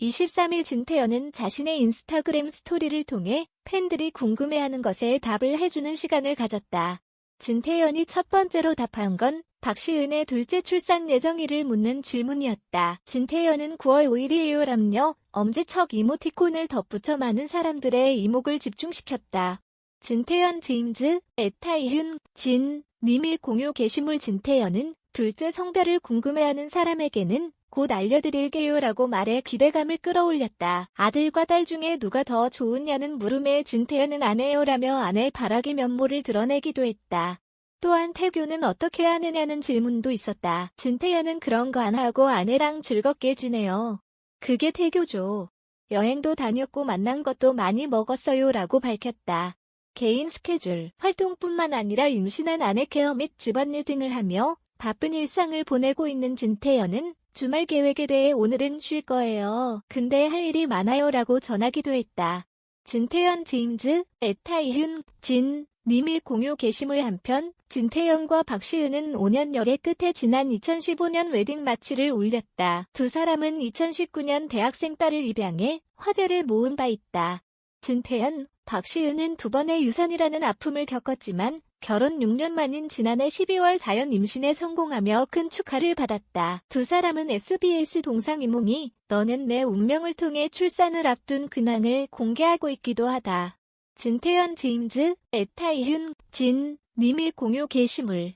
23일 진태현은 자신의 인스타그램 스토리를 통해 팬들이 궁금해하는 것에 답을 해주는 시간을 가졌다. 진태현이 첫 번째로 답한 건 박시은의 둘째 출산 예정일을 묻는 질문이었다. 진태현은 9월 5일이에요 람녀 엄지척 이모티콘을 덧붙여 많은 사람들의 이목을 집중시켰다. 진태현 제임즈, 에타이윤, 진, 님이 공유 게시물 진태현은 둘째 성별을 궁금해하는 사람에게는 곧 알려드릴게요라고 말해 기대감을 끌어올렸다. 아들과 딸 중에 누가 더 좋으냐는 물음에 진태현은 아내요라며 아내 바라기 면모를 드러내기도 했다. 또한 태교는 어떻게 하느냐는 질문도 있었다. 진태현은 그런 거 안 하고 아내랑 즐겁게 지내요. 그게 태교죠. 여행도 다녔고 만난 것도 많이 먹었어요 라고 밝혔다. 개인 스케줄, 활동뿐만 아니라 임신한 아내 케어 및 집안일 등을 하며 바쁜 일상을 보내고 있는 진태현은 주말 계획에 대해 오늘은 쉴 거예요. 근데 할 일이 많아요 라고 전하기도 했다. 진태현 제임즈, 에타이윤, 진, 님이 공유 게시물 한편 진태현과 박시은은 5년 열애 끝에 지난 2015년 웨딩 마치를 올렸다. 두 사람은 2019년 대학생 딸을 입양해 화제를 모은 바 있다. 진태현, 박시은은 두 번의 유산이라는 아픔을 겪었지만 결혼 6년 만인 지난해 12월 자연 임신에 성공하며 큰 축하를 받았다. 두 사람은 SBS 동상 이몽이 너는 내 운명을 통해 출산을 앞둔 근황을 공개하고 있기도 하다. 진태현 제임즈, 에타이윤, 진, 님이 공유 게시물